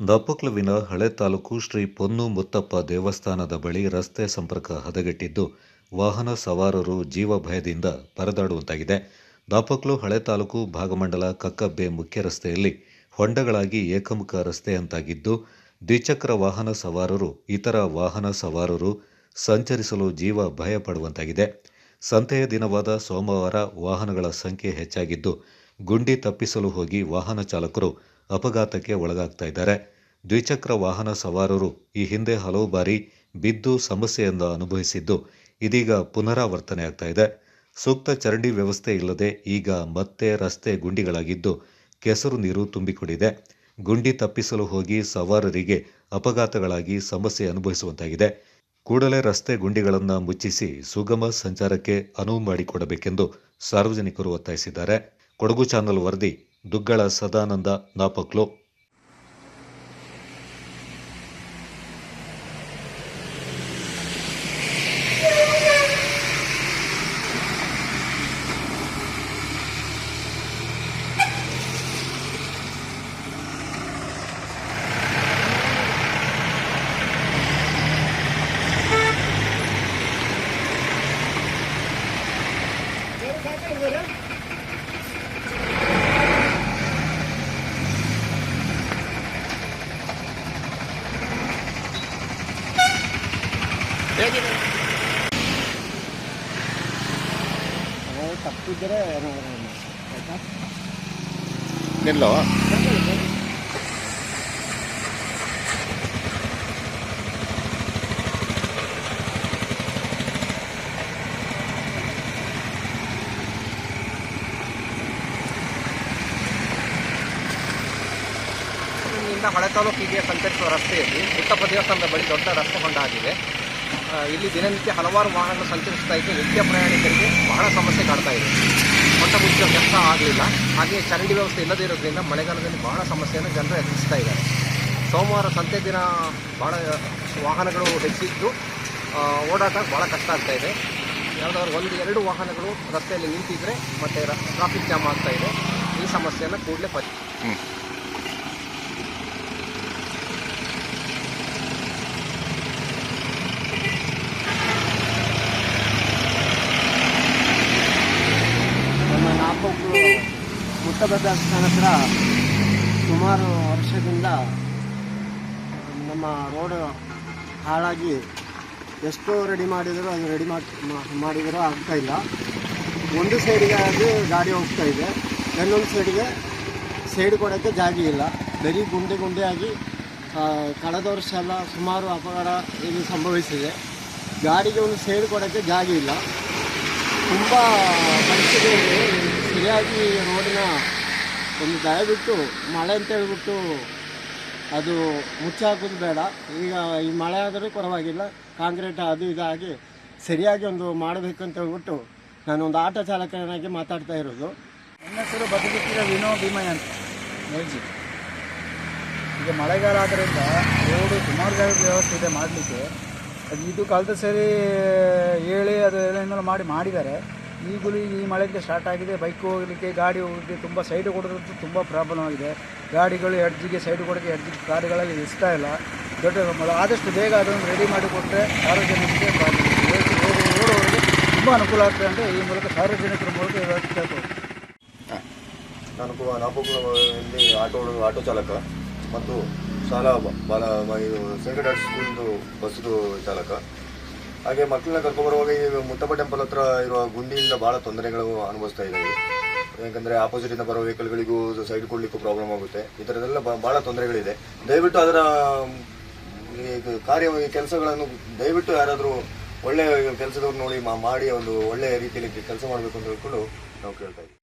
ದಾಪಕ್ಲುವಿನ ಹಳೆ ತಾಲೂಕು ಶ್ರೀ ಪೊನ್ನು ಮುತ್ತಪ್ಪ ದೇವಸ್ಥಾನದ ಬಳಿ ರಸ್ತೆ ಸಂಪರ್ಕ ಹದಗೆಟ್ಟಿದ್ದು, ವಾಹನ ಸವಾರರು ಜೀವ ಭಯದಿಂದ ಪರದಾಡುವಂತಾಗಿದೆ. ದಾಪಕ್ಲು ಹಳೆ ತಾಲೂಕು ಭಾಗಮಂಡಲ ಕಕ್ಕಬ್ಬೆ ಮುಖ್ಯ ರಸ್ತೆಯಲ್ಲಿ ಹೊಂಡಗಳಾಗಿ ಏಕಮುಖ ರಸ್ತೆಯಂತಾಗಿದ್ದು ದ್ವಿಚಕ್ರ ವಾಹನ ಸವಾರರು, ಇತರ ವಾಹನ ಸವಾರರು ಸಂಚರಿಸಲು ಜೀವ ಭಯ ಪಡುವಂತಾಗಿದೆ ಸಂತೆಯ ದಿನವಾದ ಸೋಮವಾರ ವಾಹನಗಳ ಸಂಖ್ಯೆ ಹೆಚ್ಚಾಗಿದ್ದು, ಗುಂಡಿ ತಪ್ಪಿಸಲು ಹೋಗಿ ವಾಹನ ಚಾಲಕರು ಅಪಘಾತಕ್ಕೆ ಒಳಗಾಗ್ತಾ ಇದ್ದಾರೆ. ದ್ವಿಚಕ್ರ ವಾಹನ ಸವಾರರು ಈ ಹಿಂದೆ ಹಲವು ಬಾರಿ ಬಿದ್ದು ಸಮಸ್ಯೆಯಿಂದ ಅನುಭವಿಸಿದ್ದು ಇದೀಗ ಪುನರಾವರ್ತನೆ ಆಗ್ತಾ ಇದೆ. ಸೂಕ್ತ ಚರಂಡಿ ವ್ಯವಸ್ಥೆ ಇಲ್ಲದೆ ಈಗ ಮತ್ತೆ ರಸ್ತೆ ಗುಂಡಿಗಳಾಗಿದ್ದು ಕೆಸರು ನೀರು ತುಂಬಿಕೊಂಡಿದೆ. ಗುಂಡಿ ತಪ್ಪಿಸಲು ಹೋಗಿ ಸವಾರರಿಗೆ ಅಪಘಾತಗಳಾಗಿ ಸಮಸ್ಯೆ ಅನುಭವಿಸುವಂತಾಗಿದೆ. ಕೂಡಲೇ ರಸ್ತೆ ಗುಂಡಿಗಳನ್ನು ಮುಚ್ಚಿಸಿ ಸುಗಮ ಸಂಚಾರಕ್ಕೆ ಅನುವು ಮಾಡಿಕೊಡಬೇಕೆಂದು ಸಾರ್ವಜನಿಕರು ಒತ್ತಾಯಿಸಿದ್ದಾರೆ. ಕೊಡಗು ಚಾನಲ್ ವರದಿ, ದುಗ್ಗಳ ಸದಾನಂದ ನಾಪಕ್ಲು. ಇಲ್ಲಿಂದ ಹಳೆ ತಾಲೂಕಿಗೆ ಸಂಚರಿಸುವ ರಸ್ತೆಯಲ್ಲಿ ಉತ್ತಪ್ಪ ದೇವಸ್ಥಾನದ ಬಳಿ ದೊಡ್ಡ ರಸ್ತೆ ಹೊಂಡ ಆಗಿದೆ. ಇಲ್ಲಿ ದಿನನಿತ್ಯ ಹಲವಾರು ವಾಹನಗಳು ಸಂಚರಿಸ್ತಾ ಇದ್ದು. ನಿತ್ಯ ಪ್ರಯಾಣಿಕರಿಗೆ ಬಹಳ ಸಮಸ್ಯೆ ಕಾಡ್ತಾ ಇದೆ. ಮುಚ್ಚುವ ಕೆಲಸ ಆಗಲಿಲ್ಲ. ಹಾಗೆ ಚರಂಡಿ ವ್ಯವಸ್ಥೆ ಇಲ್ಲದೇ ಇರೋದ್ರಿಂದ ಮಳೆಗಾಲದಲ್ಲಿ ಬಹಳ ಸಮಸ್ಯೆಯನ್ನು ಜನರು ಎದುರಿಸ್ತಾ ಇದ್ದಾರೆ. ಸೋಮವಾರ ಸಂತೆ ದಿನ ಬಹಳ ವಾಹನಗಳು ಹೆಚ್ಚಿದ್ದು ಓಡಾಟ ಭಾಳ ಕಷ್ಟ ಆಗ್ತಾ ಇದೆ. ಯಾವುದಾದ್ರು ಒಂದು, ಎರಡು ವಾಹನಗಳು ರಸ್ತೆಯಲ್ಲಿ ನಿಂತಿದ್ರೆ ಮತ್ತೆ ಟ್ರಾಫಿಕ್ ಜಾಮ್ ಆಗ್ತಾ ಇದೆ. ಈ ಸಮಸ್ಯೆಯನ್ನು ಕೂಡಲೇ ಪರಿ ನಮ್ಮ ನಾಲ್ಕು ಮುತ್ತಬ ಸ್ಥಾನ ಹತ್ರ ಸುಮಾರು ವರ್ಷದಿಂದ ನಮ್ಮ ರೋಡ್ ಹಾಳಾಗಿ ಎಷ್ಟು ರೆಡಿ ಮಾಡಿದರೂ, ಅದು ರೆಡಿ ಮಾಡಿ ಮಾಡಿದರೂ ಆಗ್ತಾ ಇಲ್ಲ. ಒಂದು ಸೈಡಿಗೆ ಅದು ಗಾಡಿ ಹೋಗ್ತಾ ಇದೆ. ಇನ್ನೊಂದು ಸೈಡಿಗೆ ಸೈಡ್ ಕೊಡೋಕ್ಕೆ ಜಾಗ ಇಲ್ಲ. ಬರೀ ಗುಂಡೆ ಗುಂಡೆ ಆಗಿ ಕಳೆದ ವರ್ಷ ಎಲ್ಲ ಸುಮಾರು ಅಪಘಾತ ಇಲ್ಲಿ ಸಂಭವಿಸಿದೆ. ಗಾಡಿಗೆ ಒಂದು ಸೈಡ್ ಕೊಡೋಕ್ಕೆ ಜಾಗ ಇಲ್ಲ. ತುಂಬ ಪರಿಸ್ಥಿತಿ. ಸರಿಯಾಗಿ ರೋಡಿನ ಒಂದು ದಯವಿಟ್ಟು ಮಳೆ ಅಂತ ಹೇಳ್ಬಿಟ್ಟು ಅದು ಮುಚ್ಚಾಕೋದು ಬೇಡ. ಈಗ ಈ ಮಳೆ ಆದರೂ ಪರವಾಗಿಲ್ಲ. ಕಾಂಕ್ರೀಟ್ ಅದು ಇದಾಗಿ ಸರಿಯಾಗಿ ಒಂದು ಮಾಡಬೇಕು ಅಂತ ಹೇಳ್ಬಿಟ್ಟು ನಾನು ಒಂದು ಆಟೋ ಚಾಲಕನಾಗಿ ಮಾತಾಡ್ತಾ ಇರೋದು. ನನ್ನ ಹೆಸರು ಬದುಕುತ್ತಿರೋ ವಿನೋ ಭೀಮಯ್ಯ ಅಂತ. ಮೇಜಿ ಈಗ ಮಳೆಗಾಲ ಆದ್ದರಿಂದ ರೋಡು ಸುಮಾರು ಜಾಗದ ವ್ಯವಸ್ಥೆ ಇದೆ ಮಾಡಲಿಕ್ಕೆ. ಅದು ಇದು ಕಾಲದ ಸರಿ ಹೇಳಿ ಅದು ಏನೇನೋ ಮಾಡಿ ಮಾಡಿದ್ದಾರೆ. ಈಗಲೂ ಈ ಮಳೆಗೆ ಸ್ಟಾರ್ಟ್ ಆಗಿದೆ ಬೈಕ್ ಹೋಗಲಿಕ್ಕೆ, ಗಾಡಿ ಹೋಗಲಿಕ್ಕೆ ತುಂಬ ಸೈಡ್ ಕೊಡೋದಂತೂ ತುಂಬ ಪ್ರಾಬ್ಲಮ್ ಆಗಿದೆ. ಗಾಡಿಗಳು ಎಡ್ಜಿಗೆ ಸೈಡ್ ಕೊಡೋಕ್ಕೆ ಎಡ್ಜಿಗೆ ಕಾರುಗಳಲ್ಲಿ ಇಷ್ಟ ಇಲ್ಲ. ದೊಡ್ಡ ಆದಷ್ಟು ಬೇಗ ಅದನ್ನು ರೆಡಿ ಮಾಡಿಕೊಟ್ಟರೆ ಸಾರ್ವಜನಿಕರಿಗೆ ಓಡೋರಿಗೆ ತುಂಬ ಅನುಕೂಲ ಆಗ್ತದೆ ಅಂತ ಈ ಮೂಲಕ ಸಾರ್ವಜನಿಕರ ಮೂಲಕ ಕೇಳ್ಬೋದು ನಾನು ಕೂಡ ಆಟೋ ಆಟೋ ಚಾಲಕ ಮತ್ತು ಬ- ಬಾಲ ಇದು ಆರ್ಟ್ಸ್ ಸ್ಕೂಲ್ದು ಬಸ್ದು ಚಾಲಕ. ಹಾಗೆ ಮಕ್ಕಳನ್ನ ಕರ್ಕೊಂಡ್ಬರುವಾಗ ಈ ಮುತ್ತಪ್ಪ ಟೆಂಪಲ್ ಹತ್ರ ಇರುವ ಗುಂಡಿಯಿಂದ ಭಾಳ ತೊಂದರೆಗಳು ಅನುಭವಿಸ್ತಾ ಯಾಕಂದ್ರೆ ಯಾಕಂದರೆ ಆಪೋಸಿಟಿಂದ ಬರೋ ವೆಹಿಕಲ್ಗಳಿಗೂ ಸೈಡ್ ಕೊಡಲಿಕ್ಕೂ ಪ್ರಾಬ್ಲಮ್ ಆಗುತ್ತೆ. ಈ ಥರದ್ದೆಲ್ಲ ಬ- ಭಾಳ ತೊಂದರೆಗಳಿದೆ. ದಯವಿಟ್ಟು ಅದರ ಕಾರ್ಯ ಕೆಲಸಗಳನ್ನು ದಯವಿಟ್ಟು ಯಾರಾದರೂ ಒಳ್ಳೆಯ ಕೆಲಸದವ್ರು ನೋಡಿ ಮಾಡಿ ಒಂದು ಒಳ್ಳೆಯ ರೀತಿಯಲ್ಲಿ ಕೆಲಸ ಮಾಡಬೇಕು ಅಂತ ಹೇಳ್ಕೊಂಡು ನಾವು ಕೇಳ್ತಾ ಇದ್ದೀವಿ.